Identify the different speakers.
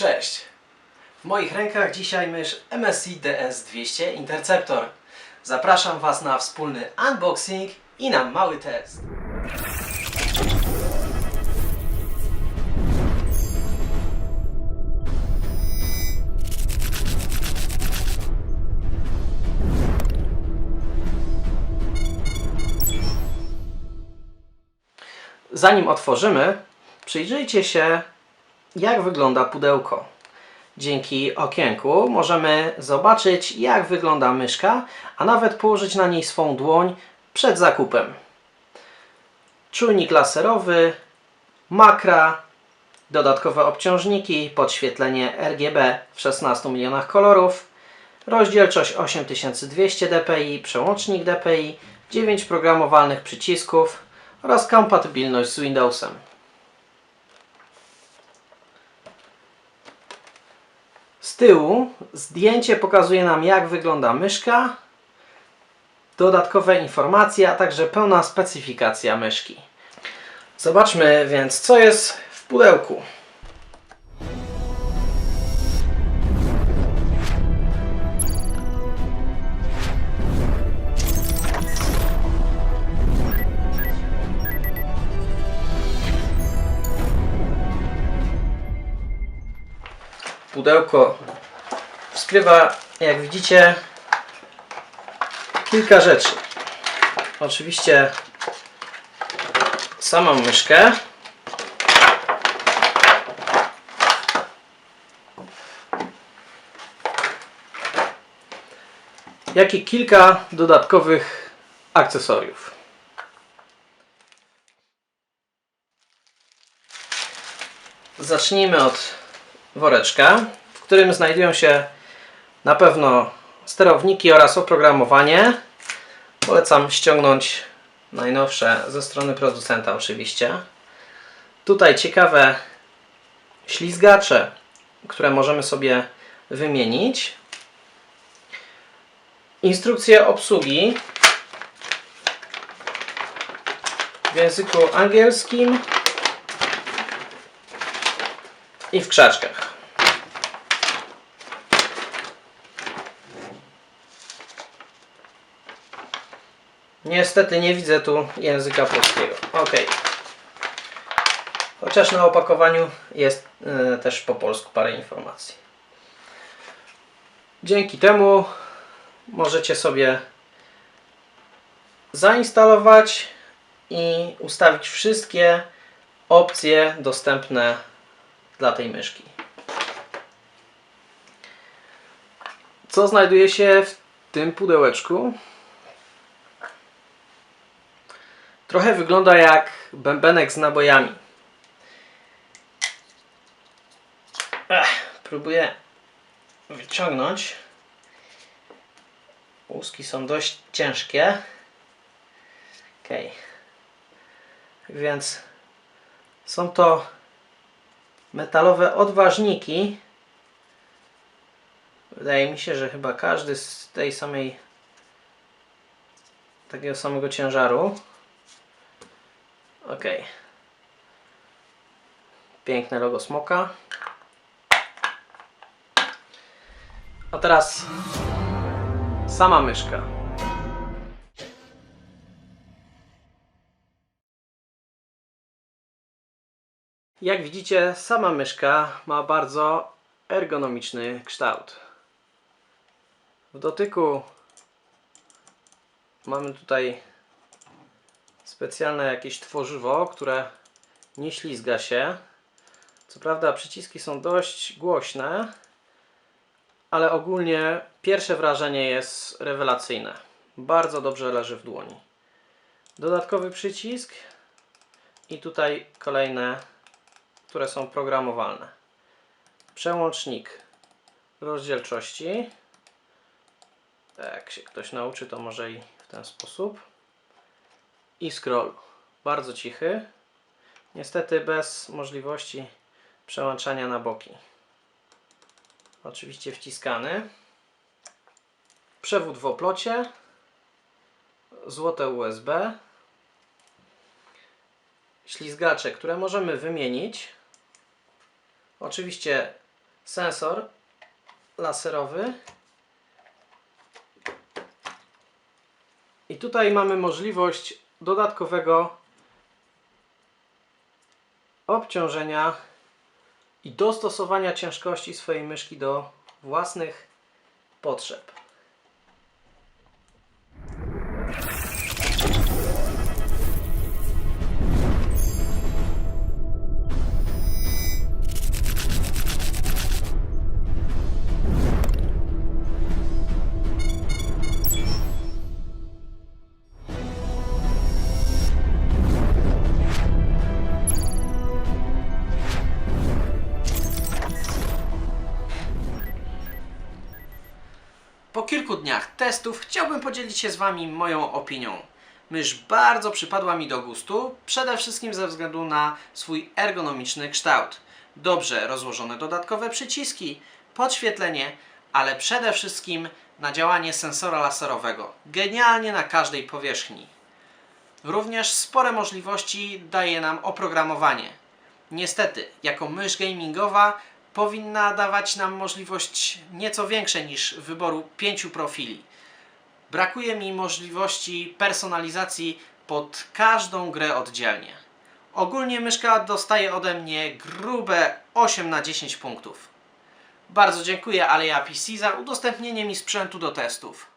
Speaker 1: Cześć! W moich rękach dzisiaj mysz MSI DS200 Interceptor. Zapraszam Was na wspólny unboxing i na mały test. Zanim otworzymy, przyjrzyjcie się jak wygląda pudełko. Dzięki okienku możemy zobaczyć, jak wygląda myszka, a nawet położyć na niej swą dłoń przed zakupem. Czujnik laserowy, makra, dodatkowe obciążniki, podświetlenie RGB w 16 milionach kolorów, rozdzielczość 8200 dpi, przełącznik dpi, 9 programowalnych przycisków oraz kompatybilność z Windowsem. Z tyłu zdjęcie pokazuje nam jak wygląda myszka, dodatkowe informacje, a także pełna specyfikacja myszki. Zobaczmy więc co jest w pudełku. Pudełko skrywa, jak widzicie, kilka rzeczy. Oczywiście samą myszkę. Jak i kilka dodatkowych akcesoriów. Zacznijmy od woreczka, w którym znajdują się na pewno sterowniki oraz oprogramowanie. Polecam ściągnąć najnowsze ze strony producenta oczywiście. Tutaj ciekawe ślizgacze, które możemy sobie wymienić. Instrukcje obsługi w języku angielskim i w krzaczkach. Niestety nie widzę tu języka polskiego. Ok. Chociaż na opakowaniu jest y, też po polsku parę informacji. Dzięki temu możecie sobie zainstalować i ustawić wszystkie opcje dostępne dla tej myszki. Co znajduje się w tym pudełeczku? Trochę wygląda jak bębenek z nabojami. Ech, próbuję wyciągnąć. Łuski są dość ciężkie. Ok. Więc są to metalowe odważniki. Wydaje mi się, że chyba każdy z tej samej takiego samego ciężaru. Ok. Piękne logo smoka. A teraz sama myszka. Jak widzicie, sama myszka ma bardzo ergonomiczny kształt. W dotyku mamy tutaj specjalne jakieś tworzywo, które nie ślizga się. Co prawda przyciski są dość głośne, ale ogólnie pierwsze wrażenie jest rewelacyjne. Bardzo dobrze leży w dłoni. Dodatkowy przycisk i tutaj kolejne, które są programowalne. Przełącznik rozdzielczości. Jak się ktoś nauczy, to może i w ten sposób i scroll. Bardzo cichy. Niestety bez możliwości przełączania na boki. Oczywiście wciskany. Przewód w oplocie. Złote USB. Ślizgacze, które możemy wymienić. Oczywiście sensor laserowy. I tutaj mamy możliwość dodatkowego obciążenia i dostosowania ciężkości swojej myszki do własnych potrzeb. Po kilku dniach testów chciałbym podzielić się z Wami moją opinią. Mysz bardzo przypadła mi do gustu, przede wszystkim ze względu na swój ergonomiczny kształt. Dobrze rozłożone dodatkowe przyciski, podświetlenie, ale przede wszystkim na działanie sensora laserowego. Genialnie na każdej powierzchni. Również spore możliwości daje nam oprogramowanie. Niestety, jako mysz gamingowa powinna dawać nam możliwość nieco większe niż wyboru pięciu profili. Brakuje mi możliwości personalizacji pod każdą grę oddzielnie. Ogólnie myszka dostaje ode mnie grube 8 na 10 punktów. Bardzo dziękuję Aleja PC za udostępnienie mi sprzętu do testów.